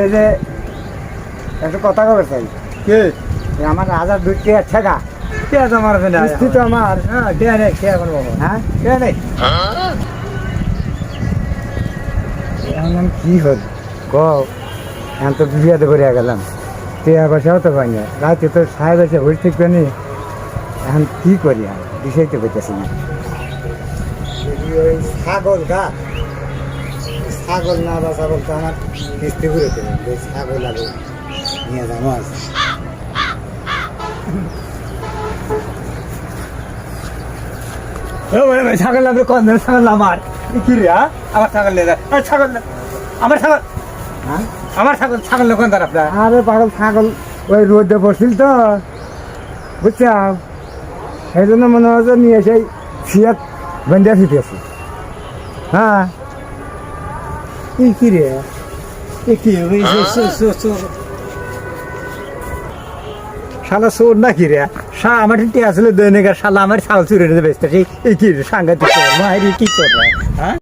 এই যে একটা কথা কবে চাই? কে? আমার হাজার দুই টাকা ঠেকা কে আছে আমার কিস্তি তো আমার। হ্যাঁ কে নেই কে এখন বাবা হ্যাঁ? কে নেই এখন কি হল? ক এখন তো বিয়াতে করে গেলাম। টাকা পয়সাও তো পাই না। রাতে তো সাহেব এসে হয়ে থাকবে নি। এখন কি করি আর? বিষয় তো পেতেছি না ছাগল গা। ছাগল না বা ছাগল তো আমার কিস্তি করে দেবেন ছাগল আগে নিয়ে যাব আজ। ছাগল আপনি কোন ছাগল আমার। কি রে হ্যাঁ? আমার ছাগল নিয়ে যায় ছাগল আমার ছাগল হ্যাঁ? আমার ছাগল ছাগল কোন আপনার? আরে পাগল ছাগল ওই রোদে বসছিল তো। বুঝছাও? সেই জন্য মনে হচ্ছে নিয়ে সেই সিয়াত বেঁধে ফিটেছি হ্যাঁ? এ কি রে এ কি ওই শালা চোর না কি রে? শা আমার টিয়া আসলে দৈনিক আর শালা আমার শাল চুরে বেচতেছি এই কি সাংঘাতিক মায়ের কি চোর